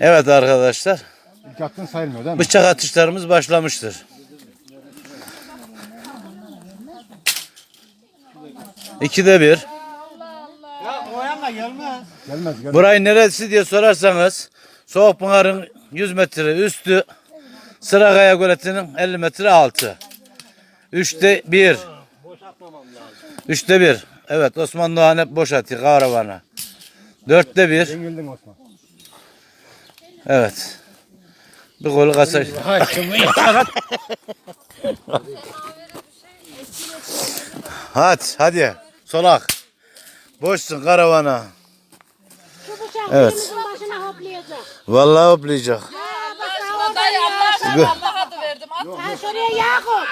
Evet arkadaşlar. İlk attığın sayılmıyor değil mi? Bıçak atışlarımız başlamıştır. İkide bir. Gelmez gelmez. Burayı neresi diye sorarsanız Soğukpınar'ın 100 metre üstü Sırakaya Göleti'nin 50 metre altı. Üçte bir. Üçte bir. Evet Osman Doğan hep boş atıyor kahramanı. Dörtte bir. Yengildin Osman. Evet. Bir golü kasa. hadi hadi. Solak. Boşsun karavana. Evet. başına hoplayacak. Vallahi hoplayacak. Dayı Allah ya. Allah adı verdim. At. Ha şuraya yağ koy.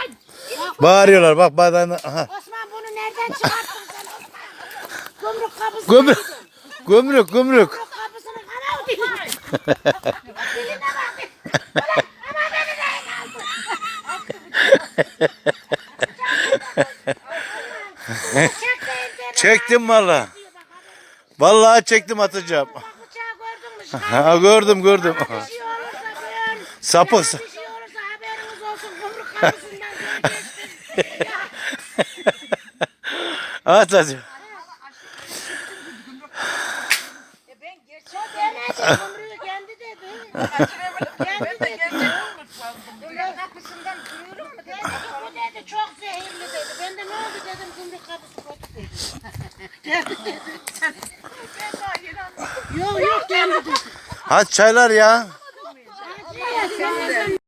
Bağırıyorlar bak badana. Aha. Osman bunu nereden çıkarttın sen Osman? Gümrük kapısı. Gömrük. Gömrük gömrük. Çektim valla. Vallahi çektim atacağım. Ha, gördüm gördüm. Sapık. Bir şey dedi. Kendi dedi. Bunlar kapısından duyuyorum mu? Dedi bu dedi çok zehirli dedi. Ben de ne oldu dedim gümrük kapısı kötü dedi. Yok yok kendi dedi. Hadi çaylar ya.